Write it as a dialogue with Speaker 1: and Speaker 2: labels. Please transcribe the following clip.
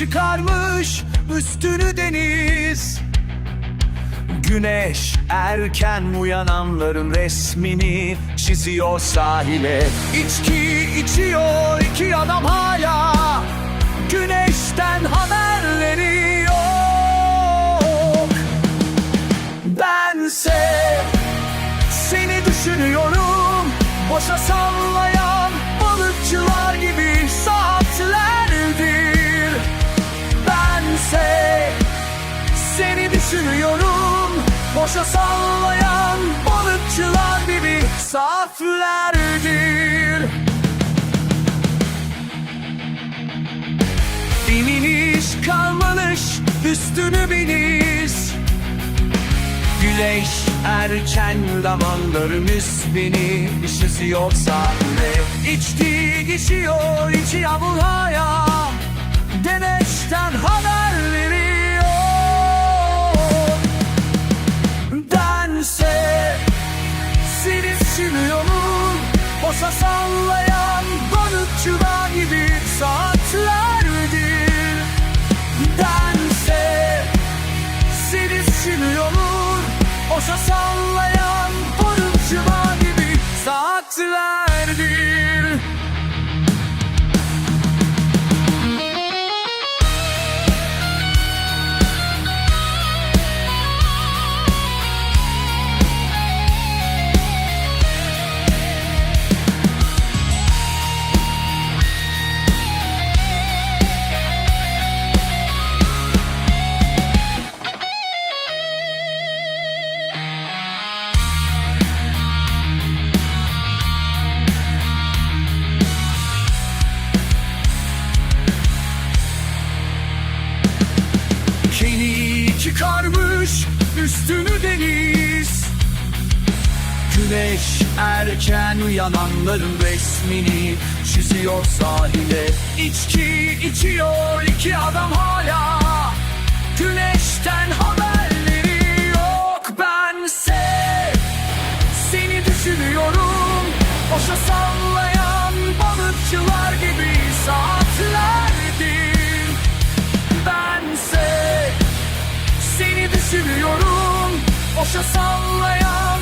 Speaker 1: çıkarmış üstünü deniz. Güneş erken uyananların resmini çiziyor sahile. İçki içiyor iki adam hala. Güneşten haberleri yok Bense seni düşünüyorum. Boşa sallayan düşünüyorum. Boşa sallayan balıkçılar gibi saatlerdir İniş kalmamış üstünü biniz. Güneş erken damarlarım üstüni Işızıyor sahne İçti geçiyor içi yağmuraya Güneşten haberleri gibi Keni çıkarmış üstünü deniz. Güneş erken uyananların resmini çiziyor sahile. İçki içiyor iki adam hala. Güneşten Düşünüyorum Boşa sallayan